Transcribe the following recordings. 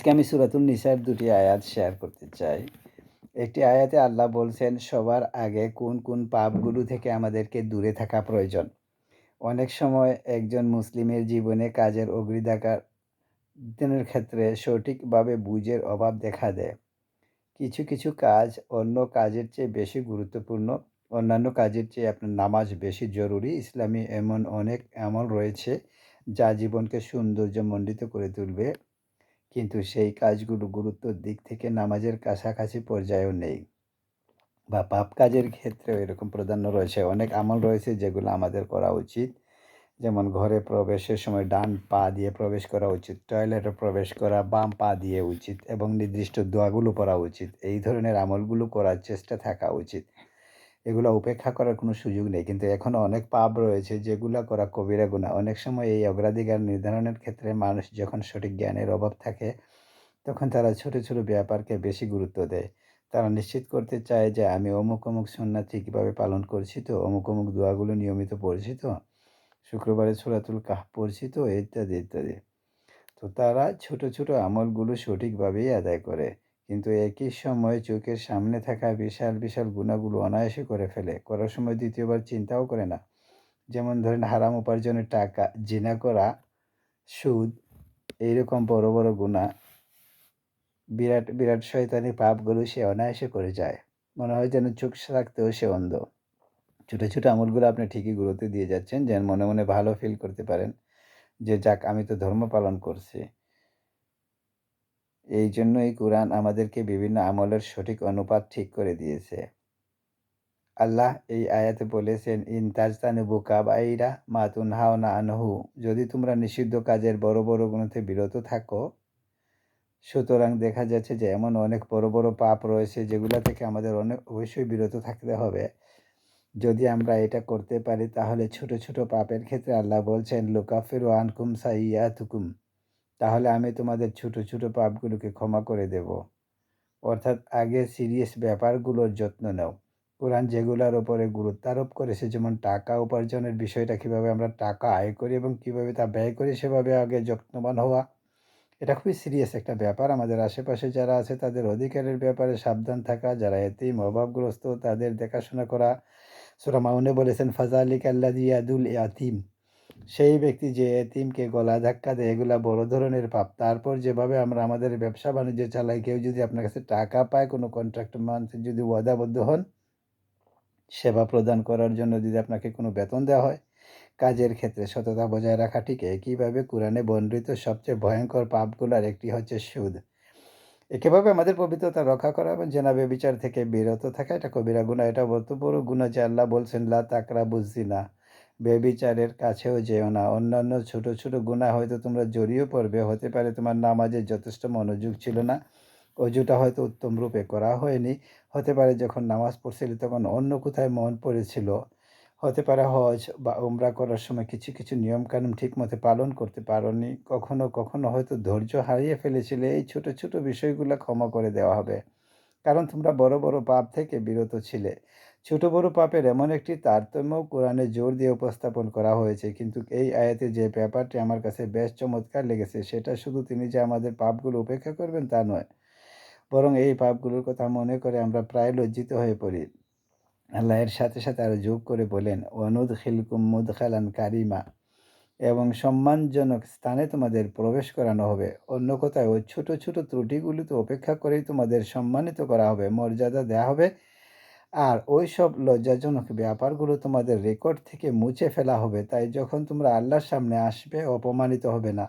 আজকে আমি সুরাতুল নিসার দুটি আয়াত শেয়ার করতে চাই। একটি আয়াতে আল্লাহ বলছেন, সবার আগে কোন কোন পাপগুলো থেকে আমাদেরকে দূরে থাকা প্রয়োজন? অনেক সময় একজন মুসলিমের জীবনে কাজের অগ্রিদাকার ক্ষেত্রে সঠিকভাবে বুঝের অভাব দেখা দেয়। কিছু কিছু কাজ অন্য কাজের চেয়ে বেশি গুরুত্বপূর্ণ, অন্যান্য কাজের চেয়ে আপনার নামাজ বেশি জরুরি। ইসলামী এমন অনেক আমল রয়েছে যা জীবনকে সৌন্দর্যমণ্ডিত করে তুলবে। কিন্তু সেই কাজগুলো গুরুত্বর দিক থেকে নামাজের কাছাকাছি পর্যায়েও নেই বা পাপ কাজের ক্ষেত্রেও এরকম প্রাধান্য রয়েছে। অনেক আমল রয়েছে যেগুলো আমাদের করা উচিত। যেমন ঘরে প্রবেশের সময় ডান পা দিয়ে প্রবেশ করা উচিত, টয়লেটে প্রবেশ করা বাম পা দিয়ে উচিত এবং নির্দিষ্ট দোয়াগুলো করা উচিত। এই ধরনের আমলগুলো করার চেষ্টা থাকা উচিত। এগুলো উপেক্ষা করার কোনো সুযোগ নেই। কিন্তু এখনও অনেক পাপ রয়েছে, যেগুলো করা কবিরা গুণা অনেক সময় এই অগ্রাধিকার নির্ধারণের ক্ষেত্রে মানুষ যখন সঠিক জ্ঞানের অভাব থাকে, তখন তারা ছোট ছোট ব্যাপারকে বেশি গুরুত্ব দেয়। তারা নিশ্চিত করতে চায় যে, আমি অমুক অমুক সন্না ঠিকভাবে পালন করছি তো, অমুক অমুক দোয়াগুলো নিয়মিত পড়ছি তো, শুক্রবারে ছোড়াতুল কাহ পড়ছি তো, ইত্যাদি ইত্যাদি। তো তারা ছোট ছোট আমলগুলো সঠিকভাবেই আদায় করে। কিন্তু একই সময় চোখের সামনে থাকা বিশাল বিশাল গুণাগুলো অনায়াসে করে ফেলে। করার সময় দ্বিতীয়বার চিন্তাও করে না। যেমন ধরেন, হারাম উপার্জনের টাকা, জিনা করা, সুদ, এইরকম বড় বড় গুণা, বিরাট বিরাট শয়তানি পাপগুলো সে অনায়াসে করে যায়। মনে হয় যেন চোখ রাখতেও সে অন্ধ। ছোটো ছোটো আমলগুলো আপনি ঠিকই গুরুত্ব দিয়ে যাচ্ছেন, যেন মনে মনে ভালো ফিল করতে পারেন যে, যাক, আমি তো ধর্ম পালন করছি। এই জন্যই কোরআন আমাদেরকে বিভিন্ন আমলের সঠিক অনুপাত ঠিক করে দিয়েছে। আল্লাহ এই আয়াতে বলেছেন, ইন তাজতানুবু কাবাইরা মাতুন হাও না আনহু। যদি তোমরা নিষিদ্ধ কাজের বড় বড় গুণতে বিরত থাকো, সুতরাং দেখা যাচ্ছে যে এমন অনেক বড় বড় পাপ রয়েছে যেগুলো থেকে আমাদের অনেক, অবশ্যই বিরত থাকতে হবে। যদি আমরা এটা করতে পারি, তাহলে ছোট ছোট পাপের ক্ষেত্রে আল্লাহ বলছেন, লুকাফির আনকুম সাইয়াতুকুম। তাহলে আমি তোমাদের ছোট ছোট পাপগুলোকে ক্ষমা করে দেব। অর্থাৎ আগে সিরিয়াস ব্যাপারগুলোর যত্ন নাও। কোরআন যেগুলোর ওপরে গুরুত্ব আরোপ করেছে, যেমন টাকা উপার্জনের বিষয়টা, কীভাবে আমরা টাকা আয় করি এবং কীভাবে তা ব্যয় করি, সেভাবে আগে যত্নবান হওয়া। এটা খুবই সিরিয়াস একটা ব্যাপার। আমাদের আশেপাশে যারা আছে, তাদের অধিকারের ব্যাপারে সাবধান থাকা, যারা এতেই অভাবগ্রস্ত, তাদের দেখাশোনা করা। সুরা মাউনে বলেছেন ফাজালিক আল্লাহ ইয়াদুল ইয়াতিম। সেই ব্যক্তি যে এতিমকে গলা ধাক্কা দেয়, এগুলা বড় ধরনের পাপ। তারপর যেভাবে আমরা আমাদের ব্যবসা বাণিজ্য চালাই, কেউ যদি আপনার কাছে টাকা পায়, কোনো কন্ট্রাক্ট মান্থ যদি ওয়াদাবদ্ধ হন, সেবা প্রদান করার জন্য যদি আপনাকে কোনো বেতন দেওয়া হয়, কাজের ক্ষেত্রে সততা বজায় রাখা ঠিক একইভাবে কোরআনে বর্ণিত সবচেয়ে ভয়ঙ্কর পাপগুলোর একটি হচ্ছে সুদ। একেভাবে আমাদের পবিত্রতা রক্ষা করা এবং জেনাবে বিচার থেকে বিরত থাকা, এটা কবিরা গুণা এটা বড় গুণা যে আল্লাহ বলছেন, লা তাকরা বুঝছি না বেবিচারের কাছেও যেও না। অন্যান্য ছোট ছোট গুণা হয়তো তোমরা জড়িয়ে পড়বে। হতে পারে তোমার নামাজের যথেষ্ট মনোযোগ ছিল না। অজুটা হয়তো উত্তম রূপে করা হয়নি। হতে পারে যখন নামাজ পড়ছিলে তখন অন্য কোথায় মন পড়েছিল। হতে পারে হজ বা উমরা করার সময় কিছু কিছু নিয়মকানুন ঠিক মতো পালন করতে পারোনি। কখনো কখনো হয়তো ধৈর্য হারিয়ে ফেলেছিলে। এই ছোট ছোট বিষয়গুলো ক্ষমা করে দেওয়া হবে। কারণ তোমরা বড় বড় পাপ থেকে বিরত ছিলে। ছোট বড় পাপের এমন একটি তারতম্য কোরআনে জোর দিয়ে উপস্থাপন করা হয়েছে। কিন্তু এই আয়াতে যে ব্যাপারটি আমার কাছে বেশ চমৎকার লেগেছে, সেটা শুধু তিনি যে আমাদের পাপগুলো উপেক্ষা করবেন তা নয়, বরং এই পাপগুলোর কথা মনে করে আমরা প্রায় লজ্জিত হয়ে পড়ি। আল্লাহ এর সাথে সাথে আরও যোগ করে বলেন অনুদ খিলকুম মুদ খালান কারিমা এবং সম্মানজনক স্থানে তোমাদের প্রবেশ করানো হবে। অন্য কোথায়, ওই ছোটো ছোটো ত্রুটিগুলিতে উপেক্ষা করেই তোমাদের সম্মানিত করা হবে, মর্যাদা দেওয়া হবে। আর ওই সব লজ্জাজনক ব্যাপারগুলো তোমাদের রেকর্ড থেকে মুছে ফেলা হবে, তাই যখন তোমরা আল্লাহর সামনে আসবে, অপমানিত হবে না।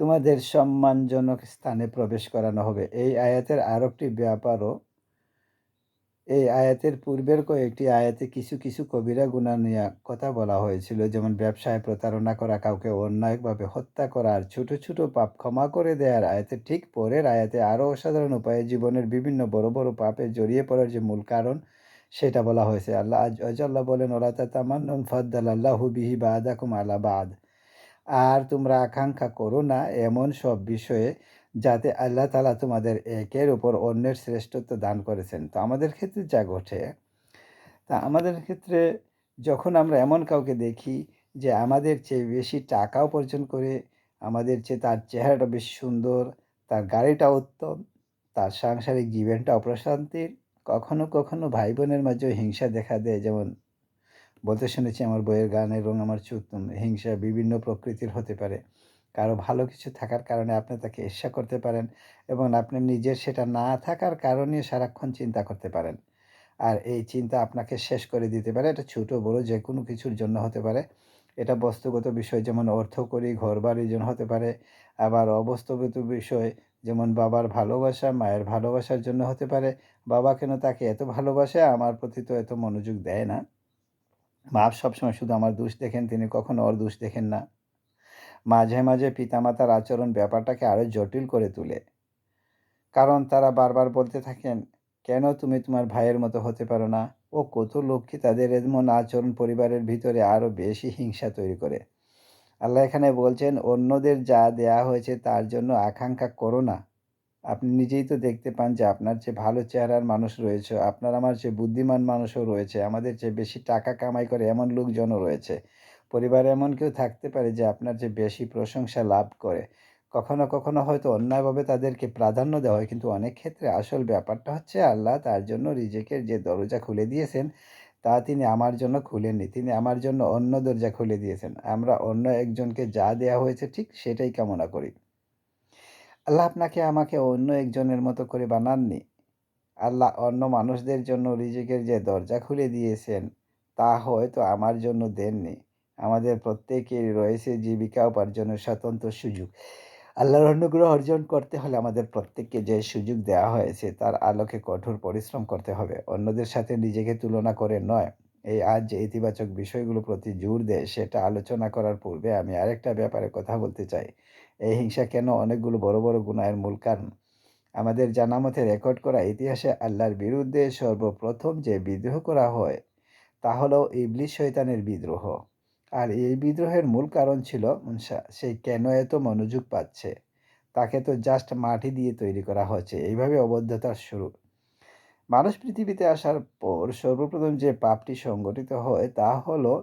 তোমাদের সম্মানজনক স্থানে প্রবেশ করানো হবে। এই আয়াতের আরেকটি ব্যাপারও এই আয়াতের পূর্বের কয়েকটি আয়াতে কিছু কিছু কবিরা গুণা নিয়ে কথা বলা হয়েছিল। যেমন, ব্যবসায় প্রতারণা করা, কাউকে অন্যায়ভাবে হত্যা করার ছোট ছোট পাপ ক্ষমা করে দেওয়ার আয়াতে ঠিক পরের আয়াতে আরও অসাধারণ উপায়ে জীবনের বিভিন্ন বড় বড় পাপে জড়িয়ে পড়ার যে মূল কারণ, সেটা বলা হয়েছে। আল্লাহ আল্লাহ বলেন, ওলা তামান ফদ্দাল আল্লাহু বিহি বাদাকুম আলা আর তোমরা আকাঙ্ক্ষা করো না, এমন সব বিষয়ে যাতে আল্লাহ তালা তোমাদের একের উপর অন্যের শ্রেষ্ঠত্ব দান করেছেন। তো আমাদের ক্ষেত্রে যা ঘটে, তা আমাদের ক্ষেত্রে যখন আমরা এমন কাউকে দেখি যে আমাদের চেয়ে বেশি টাকা উপার্জন করে, আমাদের চেয়ে তার চেহারাটা বেশ সুন্দর, তার গাড়িটা উত্তম, তার সাংসারিক জীবনটা অপ্রশান্তির, কখনো কখনো ভাই বোনের মাঝেও হিংসা দেখা দেয়। যেমন বলতে শুনেছি আমার বইয়ের গান এবং আমার চুপ হিংসা বিভিন্ন প্রকৃতির হতে পারে। কারও ভালো কিছু থাকার কারণে আপনি তাকে ঈর্ষা করতে পারেন এবং আপনি নিজের সেটা না থাকার কারণে সারাক্ষণ চিন্তা করতে পারেন। আর এই চিন্তা আপনাকে শেষ করে দিতে পারে। এটা ছোটো, বড়ো যে কোনো কিছুর জন্য হতে পারে। এটা বস্তুগত বিষয় যেমন অর্থ করি ঘর বাড়ির জন্য হতে পারে। আবার অবস্তুগত বিষয় যেমন বাবার ভালোবাসা, মায়ের ভালোবাসার জন্য হতে পারে। বাবা কেন তাকে এত ভালোবাসে? আমার প্রতি তো এত মনোযোগ দেয় না। মা সবসময় শুধু আমার দোষ দেখেন, তিনি কখনো ওর দোষ দেখেন না। মাঝে মাঝে পিতামাতার আচরণ ব্যাপারটাকে আরও জটিল করে তোলে। কারণ তারা বারবার বলতে থাকেন, কেন তুমি তোমার ভাইয়ের মতো হতে পারো না? ও কত লক্ষ্মী তাদের এমন আচরণ পরিবারের ভিতরে আরও বেশি হিংসা তৈরি করে। আল্লাহ এখানে বলছেন, অন্যদের যা দেয়া হয়েছে তার জন্য আকাঙ্ক্ষা করো না। আপনি নিজেই তো দেখতে পান যে আপনার চেয়ে ভালো চেহারার মানুষ রয়েছে, আপনার আমার চেয়ে বুদ্ধিমান মানুষও রয়েছে, আমাদের চেয়ে বেশি টাকা কামাই করে এমন লোকজনও রয়েছে। পরিবারে এমন কেউ থাকতে পারে যে আপনার যে বেশি প্রশংসা লাভ করে। কখনো কখনো হয়তো অন্যায়ভাবে তাদেরকে প্রাধান্য দেওয়া হয়, কিন্তু অনেক ক্ষেত্রে আসল ব্যাপারটা হচ্ছে আল্লাহ তার জন্য রিজেকের যে দরজা খুলে দিয়েছেন, তা তিনি আমার জন্য খুলেননি। তিনি আমার জন্য অন্য দরজা খুলে দিয়েছেন। আমরা অন্য একজনকে যা দেয়া হয়েছে ঠিক সেটাই কামনা করি। আল্লাহ আপনাকে আমাকে অন্য একজনের মতো করে বানাননি। আল্লাহ অন্য মানুষদের জন্য রিজিকের যে দরজা খুলে দিয়েছেন, তা হয়তো আমার জন্য দেননি। আমাদের প্রত্যেকেরই রয়েছে জীবিকা উপার্জনের স্বতন্ত্র সুযোগ। আল্লাহর অনুগ্রহ অর্জন করতে হলে আমাদের প্রত্যেককে যে সুযোগ দেওয়া হয়েছে, তার আলোকে কঠোর পরিশ্রম করতে হবে। অন্যদের সাথে নিজেকে তুলনা করে নয়। এই আজ যে ইতিবাচক বিষয়গুলো প্রতি জোর দেয়, সেটা আলোচনা করার পূর্বে আমি আরেকটা ব্যাপারে কথা বলতে চাই। এই হিংসা কেন অনেকগুলো বড় বড় গুণায়ের মূল কারণ? আমাদের জানা মতে রেকর্ড করা ইতিহাসে আল্লাহর বিরুদ্ধে সর্বপ্রথম যে বিদ্রোহ করা হয়, তা হলো ইবলিশ শৈতানের বিদ্রোহ। আর এই বিদ্রোহের মূল কারণ ছিল সেই কেন এত মনোযোগ পাচ্ছে? তাকে তো জাস্ট মাটি দিয়ে তৈরি করা হচ্ছে এইভাবে অবদ্ধতার শুরু। মানুষ পৃথিবীতে আসার পর সর্বপ্রথম যে পাপটি সংগঠিত হয় তা হলো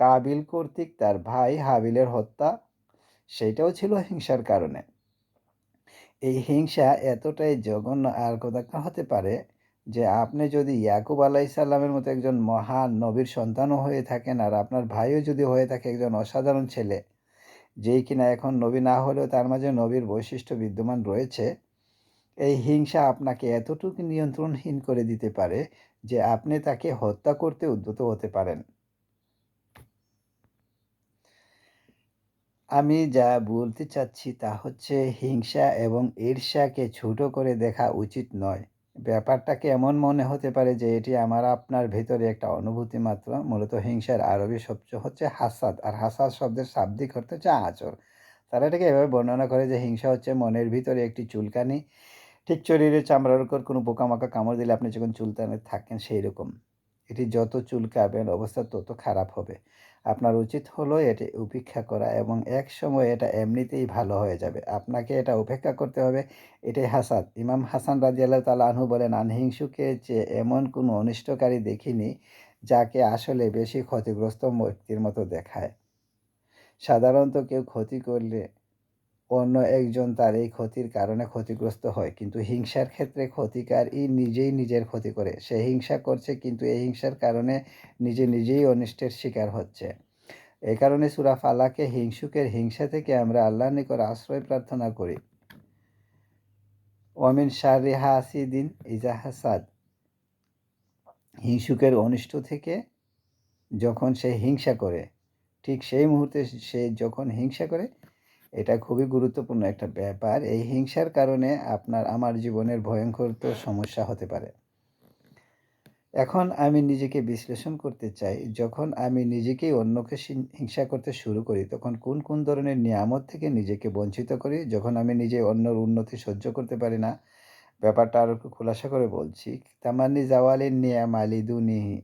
কাবিল কর্তৃক তার ভাই হাবিলের হত্যা। সেইটাও ছিল হিংসার কারণে। এই হিংসা এতটাই জঘন্য আর কোথাও হতে পারে যে আপনি যদি ইয়াকুব আলাইসাল্লামের মতো একজন মহান নবীর সন্তানও হয়ে থাকেন আর আপনার ভাইও যদি হয়ে থাকে একজন অসাধারণ ছেলে, যেই কিনা এখন নবী না হলেও তার মাঝে নবীর বৈশিষ্ট্য বিদ্যমান রয়েছে, এই হিংসা আপনাকে এতটুকু নিয়ন্ত্রণহীন করে দিতে পারে যে আপনি তাকে হত্যা করতে উদ্যত হতে পারেন। আমি যা বলতে চাচ্ছি তা হচ্ছে, হিংসা এবং ঈর্ষাকে ছোট করে দেখা উচিত নয়। ব্যাপারটাকে এমন মনে হতে পারে যে এটি আমার, আপনার ভেতরে একটা অনুভূতি মাত্র? মূলত হিংসার আরবি শব্দ হচ্ছে হাসাদ আর হাসাদ শব্দের শাব্দিক অর্থ হচ্ছে আচর তারা এটাকে এভাবে বর্ণনা করে যে হিংসা হচ্ছে মনের ভিতরে একটি চুলকানি। ঠিক শরীরে চামড়ার উপর কোনো পোকামাকা কামড় দিলে আপনি যখন চুলতানে থাকেন সেই রকম এটি যত চুলকাবেন, অবস্থা তত খারাপ হবে। আপনার উচিত হলো এটি উপেক্ষা করা এবং এক সময় এটা এমনিতেই ভালো হয়ে যাবে। আপনাকে এটা উপেক্ষা করতে হবে। এটাই হাসাদ ইমাম হাসান রাজিয়াল্লাহ তালা আনহু বলেন আনহিংসুকে যে এমন কোনো অনিষ্টকারী দেখিনি, যাকে আসলে বেশি ক্ষতিগ্রস্ত ব্যক্তির মতো দেখায়। সাধারণত কেউ ক্ষতি করলে অন্য একজন তার এই ক্ষতির কারণে ক্ষতিগ্রস্ত হয়। কিন্তু হিংসার ক্ষেত্রে ক্ষতিকার ই নিজেই নিজের ক্ষতি করে। সে হিংসা করছে, কিন্তু এই হিংসার কারণে নিজে নিজেই অনিষ্টের শিকার হচ্ছে। এ কারণে সুরা ফালাকে হিংসুকের হিংসা থেকে আমরা আল্লাহ নিকর আশ্রয় প্রার্থনা করি। অমিন শারি হাসিদিন ইজা হাসাদ। হিংসুকের অনিষ্ট থেকে যখন সে হিংসা করে, ঠিক সেই মুহূর্তে সে যখন হিংসা করে এটা খুবই গুরুত্বপূর্ণ একটা ব্যাপার। এই হিংসার কারণে আপনার, আমার জীবনের ভয়ঙ্কর তো সমস্যা হতে পারে। এখন আমি নিজেকে বিশ্লেষণ করতে চাই। যখন আমি নিজেকেই অন্যকে হিংসা করতে শুরু করি, তখন কোন কোন ধরনের নিয়ামত থেকে নিজেকে বঞ্চিত করি? যখন আমি নিজে অন্যর উন্নতি সহ্য করতে পারি না, ব্যাপারটা আরও একটু খোলাসা করে বলছি। তামান্নি জাওয়ালিন নিয়াম আলিদুনিহি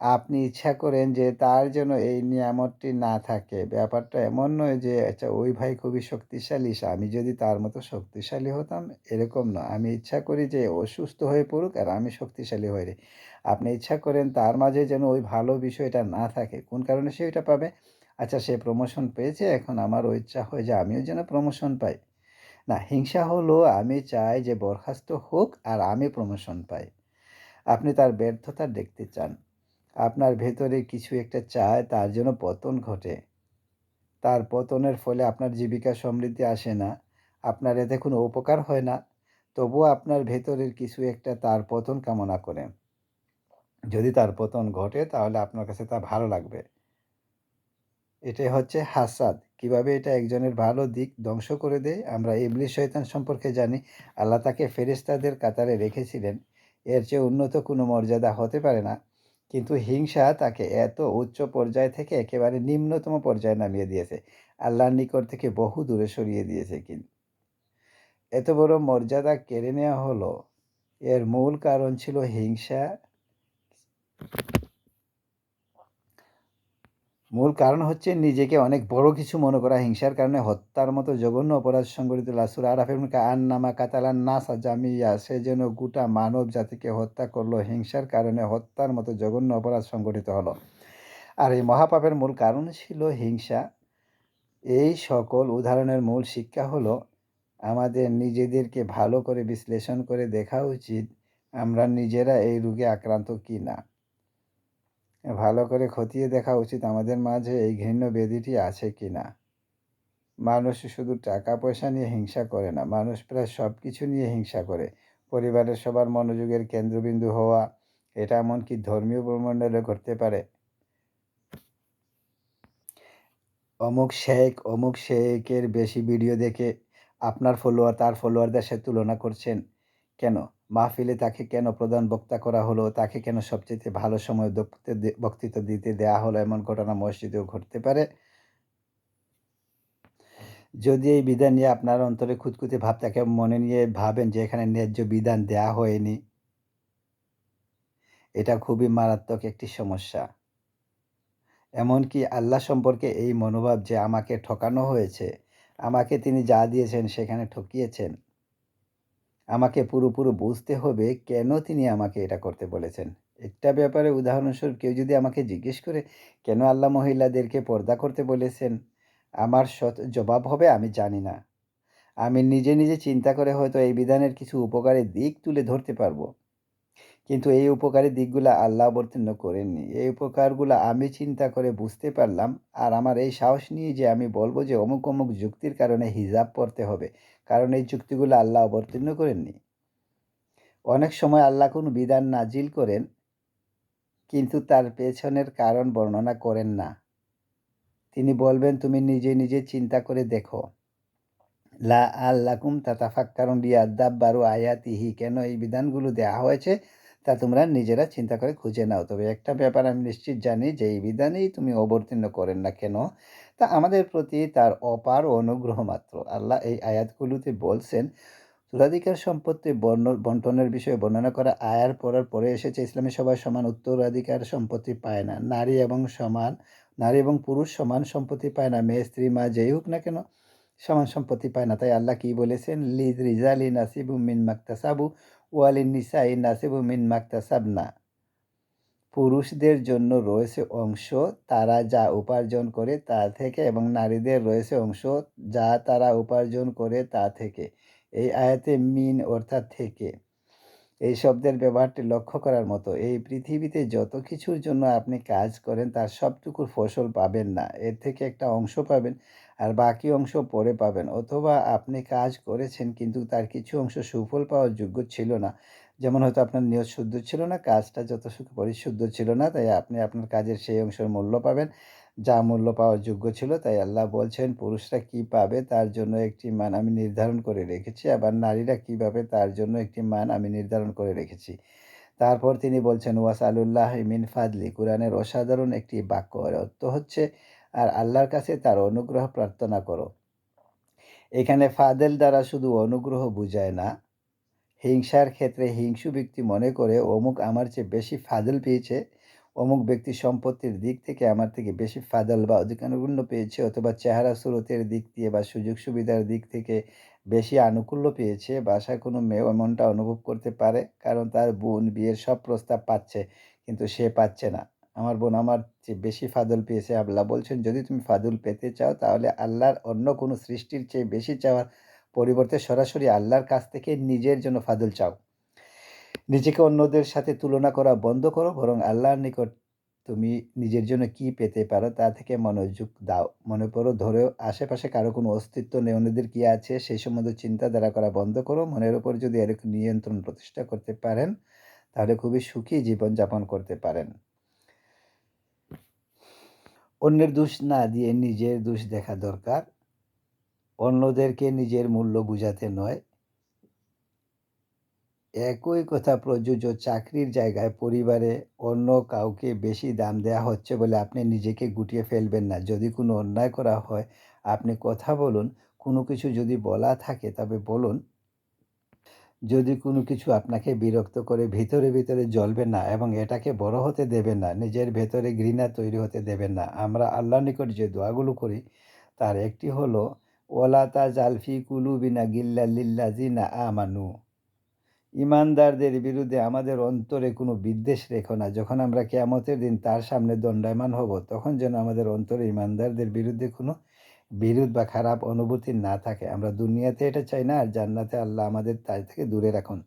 আপনি ইচ্ছা করেন যে তার যেন এই নিয়ামতটি না থাকে। ব্যাপারটা এমন নয় যে আচ্ছা ওই ভাই খুবই শক্তিশালী আমি যদি তার মতো শক্তিশালী হতাম, এরকম নয় আমি ইচ্ছা করি যে অসুস্থ হয়ে পড়ুক আর আমি শক্তিশালী হয়ে আপনি ইচ্ছা করেন তার মাঝে যেন ওই ভালো বিষয়টা না থাকে। কোন কারণে সে ওইটা পাবে? আচ্ছা সে প্রমোশন পেয়েছে, এখন আমারও ইচ্ছা হয় যে আমিও যেন প্রমোশন পাই। না, হিংসা হলো আমি চাই যে বরখাস্ত হোক আর আমি প্রমোশন পাই। আপনি তার ব্যর্থতা দেখতে চান। আপনার ভেতরে কিছু একটা চায়, তার জন্য পতন ঘটে। তার পতনের ফলে আপনার জীবিকা সমৃদ্ধি আসে না। আপনার এতে কোনো উপকার হয় না। তবুও আপনার ভেতরের কিছু একটা তার পতন কামনা করে। যদি তার পতন ঘটে, তাহলে আপনার কাছে তা ভালো লাগবে। এটাই হচ্ছে হাসাদ। কীভাবে এটা একজনের ভালো দিক ধ্বংস করে দেয়, আমরা ইবলিশ শয়তান সম্পর্কে জানি। আল্লাহ তাকে ফেরেস্তাদের কাতারে রেখেছিলেন। এর চেয়ে উন্নত কোনো মর্যাদা হতে পারে না। কিন্তু হিংসা তাকে এত উচ্চ পর্যায় থেকে একেবারে নিম্নতম পর্যায়ে নামিয়ে দিয়েছে। আল্লাহর নিকট থেকে বহু দূরে সরিয়ে দিয়েছে কিন্তু এত বড় মর্যাদা কেড়ে নেওয়া হলো। এর মূল কারণ ছিল হিংসা। মূল কারণ হচ্ছে নিজেকে অনেক বড় কিছু মনে করা, হিংসার কারণে হত্যার মতো জঘন্য অপরাধ সংগঠিত লাসুর আরাফের আন নামা কাতালান নাসা জামিয়া, সে যেন গোটা মানব জাতিকে হত্যা করল, হিংসার কারণে হত্যার মতো জঘন্য অপরাধ সংগঠিত হলো। আর এই মহাপাপের মূল কারণ ছিল হিংসা। এই সকল উদাহরণের মূল শিক্ষা হলো, আমাদের নিজেদেরকে ভালো করে বিশ্লেষণ করে দেখা উচিত, আমরা নিজেরা এই রোগে আক্রান্ত কি না ভালো করে খতিয়ে দেখা উচিত আমাদের মাঝে এই ঘৃণ্য বেদিটি আছে কি না মানুষ শুধু টাকা পয়সা নিয়ে হিংসা করে না, মানুষ প্রায় সব কিছু নিয়ে হিংসা করে। পরিবারের সবার মনোযোগের কেন্দ্রবিন্দু হওয়া, এটা এমনকি ধর্মীয় ব্রহ্মাণ্ডলে ঘটতে পারে। অমুক শেখ, অমুক শেখের বেশি ভিডিও দেখে আপনার ফলোয়ার তার ফলোয়ারদের সাথে তুলনা করছেন কেন? মাহফিলে তাকে কেন প্রধান বক্তা করা হলো, তাকে কেন সবচেয়ে ভালো সময় বক্তৃত্ব দিতে দেয়া হলো এমন ঘটনা মসজিদেও ঘটতে পারে? যদি এই বিধান নিয়ে আপনার অন্তরে খুঁতখুঁতে ভাব তাকে মনে নিয়ে ভাবেন যে এখানে ন্যায্য বিধান দেয়া হয়নি। এটা খুবই মারাত্মক একটি সমস্যা। এমনকি আল্লাহ সম্পর্কে এই মনোভাব যে আমাকে ঠকানো হয়েছে, আমাকে তিনি যা দিয়েছেন সেখানে ঠকিয়েছেন। আমাকে পুরোপুরো বুঝতে হবে কেন তিনি আমাকে এটা করতে বলেছেন। একটা ব্যাপারে উদাহরণস্বরূপ কেউ যদি আমাকে জিজ্ঞেস করে, কেন আল্লাহ মহিলাদেরকে পর্দা করতে বলেছেন? আমার জবাব হবে, আমি জানি না। আমি নিজে নিজে চিন্তা করে হয়তো এই বিধানের কিছু উপকারের দিক তুলে ধরতে পারব। কিন্তু এই উপকারী দিকগুলো আল্লাহ অবতীর্ণ করেননি। এই উপকারগুলো আমি চিন্তা করে বুঝতে পারলাম আর আমার এই সাহস নিয়ে যে আমি বলব যে অমুক অমুক যুক্তির কারণে হিজাব পড়তে হবে, কারণ এই যুক্তিগুলো আল্লাহ অবতীর্ণ করেননি। অনেক সময় আল্লাহ কোনো বিধান নাজিল করেন কিন্তু তার পেছনের কারণ বর্ণনা করেন না। তিনি বলবেন, তুমি নিজে নিজে চিন্তা করে দেখো। লা আল্লাকুম তাতাফাক কারণ রিয়াদ্দাব বারু আয়াতিহি। কেন এই বিধানগুলো দেওয়া হয়েছে? তা তোমরা নিজেরা চিন্তা করে খুঁজে নাও। তবে একটা ব্যাপার আমি নিশ্চিত জানি যে, এই বিধানেই তুমি অবতীর্ণ করেন না কেন? তা আমাদের প্রতি তার অপার অনুগ্রহ মাত্র। আল্লাহ এই আয়াতগুলোতে বলছেন উত্তরাধিকার সম্পত্তি বর্ণ, বন্টনের বিষয়ে বর্ণনা করা আয়ার পড়ার পরে এসেছে ইসলামী সবাই সমান উত্তরাধিকার সম্পত্তি পায় না। নারী এবং সমান, নারী এবং পুরুষ সমান সম্পত্তি পায় না, মেয়ে, স্ত্রী, মা, যেই হোক না কেন, সমান সম্পত্তি পায় না। তাই আল্লাহ কি বলেছেন? লিজ রিজালি নাসিবু মিন মাক্তাসাবু ওয়ালিন নিসাই নাসিবু মিন মাক্তাসাবনা। পুরুষদের জন্য রয়েছে অংশ, তারা যা উপার্জন করে তা থেকে এবং নারীদের রয়েছে অংশ, যা তারা উপার্জন করে তা থেকে। এই আয়াতে মিন অর্থাৎ থেকে। এই শব্দের ব্যবহারটি লক্ষ্য করার মতো। এই পৃথিবীতে যত কিছুর জন্য আপনি কাজ করেন, তার সবটুকুর ফসল পাবেন না। এর থেকে একটা অংশ পাবেন। আর বাকি অংশ পরে পাবেন। অথবা আপনি কাজ করেছেন কিন্তু তার কিছু অংশ সুফল পাওয়ার যোগ্য ছিল না। যেমন হয়তো আপনার নিয়ত শুদ্ধ ছিল না, কাজটা যত পরিশুদ্ধ ছিল না, তাই আপনি আপনার কাজের সেই অংশের মূল্য পাবেন, যা মূল্য পাওয়ার যোগ্য ছিল। তাই আল্লাহ বলছেন, পুরুষরা কি পাবে তার জন্য একটি মান আমি নির্ধারণ করে রেখেছি, আবার নারীরা কী পাবে তার জন্য একটি মান আমি নির্ধারণ করে রেখেছি? তারপর তিনি বলছেন ওয়াস আলুল্লাহ মিন ফাদলি। কোরআনের অসাধারণ একটি বাক্য। অর্থ হচ্ছে আর আল্লাহর কাছে তার অনুগ্রহ প্রার্থনা করো। এখানে ফাদেল দ্বারা শুধু অনুগ্রহ বুঝায় না, হিংসার ক্ষেত্রে হিংসু ব্যক্তি মনে করে, অমুক আমার চেয়ে বেশি ফাদেল পেয়েছে, অমুক ব্যক্তি সম্পত্তির দিক থেকে আমার থেকে বেশি ফাদাল বা অধিকারগুণ্য পেয়েছে অথবা চেহারা স্রোতের দিক দিয়ে বা সুযোগ সুবিধার দিক থেকে বেশি আনুকূল্য পেয়েছে বাসায় কোনো মেয়েও এমনটা অনুভব করতে পারে, কারণ তার বোন বিয়ের সব প্রস্তাব পাচ্ছে, কিন্তু সে পাচ্ছে না। আমার বোন আমার চেয়ে বেশি ফাদল পেয়েছে। আল্লাহ বলছেন, যদি তুমি ফাদল পেতে চাও, তাহলে আল্লাহর অন্য কোনো সৃষ্টির চেয়ে বেশি চাওয়ার পরিবর্তে সরাসরি আল্লাহর কাছ থেকে নিজের জন্য ফাদল চাও। নিজেকে অন্যদের সাথে তুলনা করা বন্ধ করো, বরং আল্লাহর নিকট তুমি নিজের জন্য কি পেতে পারো তা থেকে মনোযোগ দাও। মনে করো ধরেও আশেপাশে কারও কোনো অস্তিত্ব নেই, অন্যদের কী আছে সেই সম্বন্ধে চিন্তাধারা করা বন্ধ করো। মনের ওপর যদি এরকম নিয়ন্ত্রণ প্রতিষ্ঠা করতে পারেন, তাহলে খুবই সুখী জীবনযাপন করতে পারেন। অন্যের দোষ না দিয়ে নিজের দোষ দেখা দরকার। অন্যদেরকে নিজের মূল্য বুঝাতে নয়। একই কথা প্রযোজ্য চাকরির জায়গায় পরিবারে অন্য কাউকে বেশি দাম দেওয়া হচ্ছে বলে আপনি নিজেকে গুটিয়ে ফেলবেন না। যদি কোনো অন্যায় করা হয়, আপনি কথা বলুন। কোনো কিছু যদি বলা থাকে, তবে বলুন। যদি কোনো কিছু আপনাকে বিরক্ত করে, ভিতরে ভিতরে জ্বলবে না এবং এটাকে বড় হতে দেবেন না, নিজের ভেতরে ঘৃণা তৈরি হতে দেবেন না। আমরা আল্লাহ নিকট যে দোয়াগুলো করি, তার একটি হলো ওলাতা জালফি কুলুবিনা গিল্লা লিল্লা জিনা আমানু। ইমানদারদের বিরুদ্ধে আমাদের অন্তরে কোনো বিদ্বেষ রেখো না। যখন আমরা কেয়ামতের দিন তার সামনে দণ্ডায়মান হব, তখন যেন আমাদের অন্তরে ইমানদারদের বিরুদ্ধে কোনো বিরোধ বা খারাপ অনুভূতি না থাকে। আমরা দুনিয়াতে এটা চাই না, আর জান্নাতে আল্লাহ আমাদের তাই থেকে দূরে রাখুন।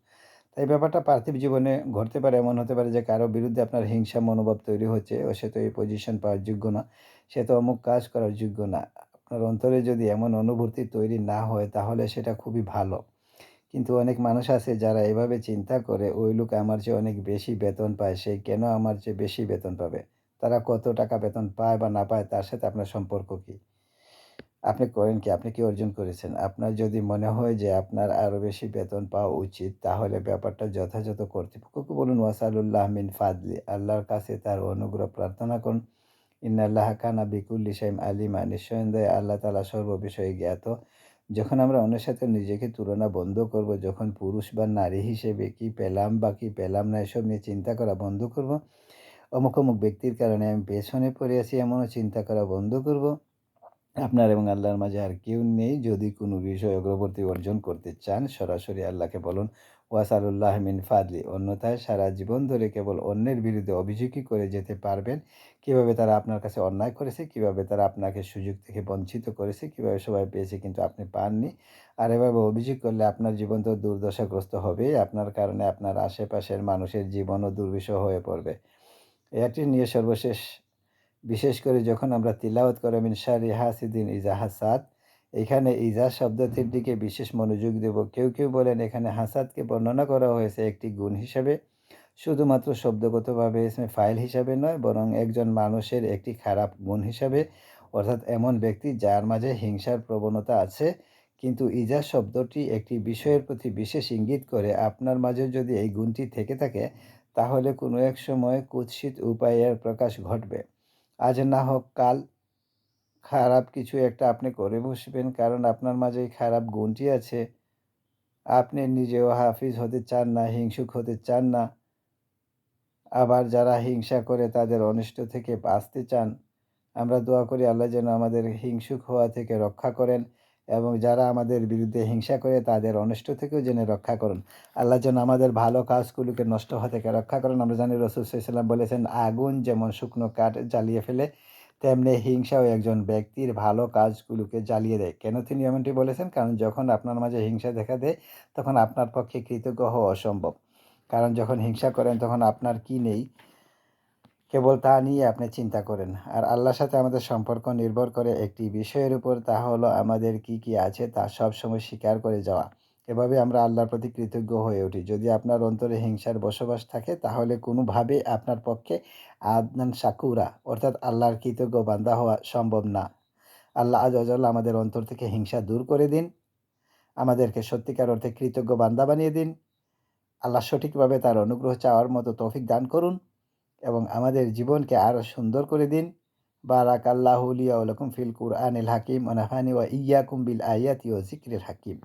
তাই ব্যাপারটা পার্থিব জীবনে ঘটতে পারে, এমন হতে পারে যে কারও বিরুদ্ধে আপনার হিংসা মনোভাব তৈরি হচ্ছে, ও সে তো এই পজিশন পাওয়ার যোগ্য না, সে তো অমুক কাজ করার যোগ্য না। আপনার অন্তরে যদি এমন অনুভূতি তৈরি না হয়, তাহলে সেটা খুবই ভালো। কিন্তু অনেক মানুষ আছে যারা এভাবে চিন্তা করে, ওই লোক আমার চেয়ে অনেক বেশি বেতন পায়, সে কেন আমার চেয়ে বেশি বেতন পাবে? তারা কত টাকা বেতন পায় বা না পায়, তার সাথে আপনার সম্পর্ক কী? আপনি করেন কি? আপনি কি অর্জন করেছেন? আপনার যদি মনে হয় যে আপনার আরও বেশি বেতন পাওয়া উচিত, তাহলে ব্যাপারটা যথাযথ কর্তৃপক্ষকে বলুন। ওয়াসালুল্লাহ মিন ফাদলি। আল্লাহর কাছে তার অনুগ্রহ প্রার্থনা করুন। ইন্নাল্লাহ কানা বিকুল্লি সাইম আলিমা। নিঃসন্দেহে আল্লাহ তালা সর্ববিষয়ে জ্ঞাত। যখন আমরা অন্যের সাথে নিজেকে তুলনা বন্ধ করব, যখন পুরুষ বা নারী হিসেবে কি পেলাম বা কি পেলাম না এসব নিয়ে চিন্তা করা বন্ধ করব, অমুক অমুক ব্যক্তির কারণে আমি পেছনে পড়ে আছি, এমনও চিন্তা করা বন্ধ করব। আপনার এবং আল্লাহর মাঝে আর কেউ নেই। যদি কোনো বিষয় অগ্রবর্তী অর্জন করতে চান, সরাসরি আল্লাহকে বলুন, ওয়াসালুল্লাহ মিন ফাদলি। অন্যথায় সারা জীবন ধরে কেবল অন্যের বিরুদ্ধে অভিযোগই করে যেতে পারবেন। কীভাবে তারা আপনার কাছে অন্যায় করেছে, কীভাবে তারা আপনাকে সুযোগ থেকে বঞ্চিত করেছে, কীভাবে সবাই পেয়েছে কিন্তু আপনি পাননি। আর এভাবে অভিযোগ করলে আপনার জীবন তো দুর্দশাগ্রস্ত হবে আপনার কারণে আপনার আশেপাশের মানুষের জীবনও দুর্বিষহ হয়ে পড়বে। এটি নিয়ে সর্বশেষ বিশেষ করে যখন আমরা তিলাওয়াত করে, মিন শারি হাসিদিন ইজা হাসাদ, এখানে ইজা শব্দটির দিকে বিশেষ মনোযোগ দেব। কেউ কেউ বলেন এখানে হাসাদকে বর্ণনা করা হয়েছে একটি গুণ হিসাবে। শুধুমাত্র শব্দগতভাবে এসমে ফাইল হিসাবে নয়, বরং একজন মানুষের একটি খারাপ গুণ হিসাবে। অর্থাৎ এমন ব্যক্তি যার মাঝে হিংসার প্রবণতা আছে, কিন্তু ইজা শব্দটি একটি বিষয়ের প্রতি বিশেষ ইঙ্গিত করে। আপনার মাঝে যদি এই গুণটি থেকে থাকে, তাহলে কোনো এক সময় কুৎসিত উপায়ের প্রকাশ ঘটবে। আজ না হোক কাল খারাপ কিছু একটা আপনি করে বসবেন, কারণ আপনার মাঝে এই খারাপ গুণটি আছে। আপনি নিজেও হাফিজ হতে চান না, হিংসুক হতে চান না। আবার যারা হিংসা করে তাদের অনিষ্ট থেকে বাঁচতে চান, আমরা দোয়া করি আল্লাহ যেন আমাদের হিংসুক হওয়া থেকে রক্ষা করেন। এবং যারা আমাদের বিরুদ্ধে হিংসা করে তাদের অনিষ্ট থেকেও জেনে রক্ষা করুন। আল্লাহ যেন আমাদের ভালো কাজগুলোকে নষ্ট হওয়া থেকে রক্ষা করেন। আমরা জানি রসুল সাল্লাম বলেছেন, আগুন যেমন শুকনো কাঠ জ্বালিয়ে ফেলে, তেমনি হিংসাও একজন ব্যক্তির ভালো কাজগুলোকে জ্বালিয়ে দেয়। কেন তিনি এমনটি বলেছেন? কারণ যখন আপনার মাঝে হিংসা দেখা দেয়, তখন আপনার পক্ষে কৃতজ্ঞ হওয়া অসম্ভব। কারণ যখন হিংসা করেন, তখন আপনার কি নেই? কেবল তা নিয়ে আপনি চিন্তা করেন। আর আল্লাহর সাথে আমাদের সম্পর্ক নির্ভর করে একটি বিষয়ের উপর, তা হলো আমাদের কি কি আছে তা সব সময় স্বীকার করে যাওয়া। এভাবে আমরা আল্লাহর প্রতি কৃতজ্ঞ হয়ে উঠি। যদি আপনার অন্তরে হিংসার বসবাস থাকে, তাহলে কোনোভাবে আপনার পক্ষে আদনান সাকুরা, অর্থাৎ আল্লাহর কৃতজ্ঞ বান্দা হওয়া সম্ভব না। আল্লাহ আজ আমাদের অন্তর থেকে হিংসা দূর করে দিন। আমাদেরকে সত্যিকার অর্থে কৃতজ্ঞ বান্দা বানিয়ে দিন। আল্লাহ সঠিকভাবে তার অনুগ্রহ চাওয়ার মতো তৌফিক দান করুন। এবং আমাদের জীবনকে আরও সুন্দর করে দিন। বারাক আল্লাহুলিয়া ফিল কুরআনিল হাকিম অনাফানি ওয়া ইয়াকুম বিল আয়াতি ও জিক্রিল হাকিম।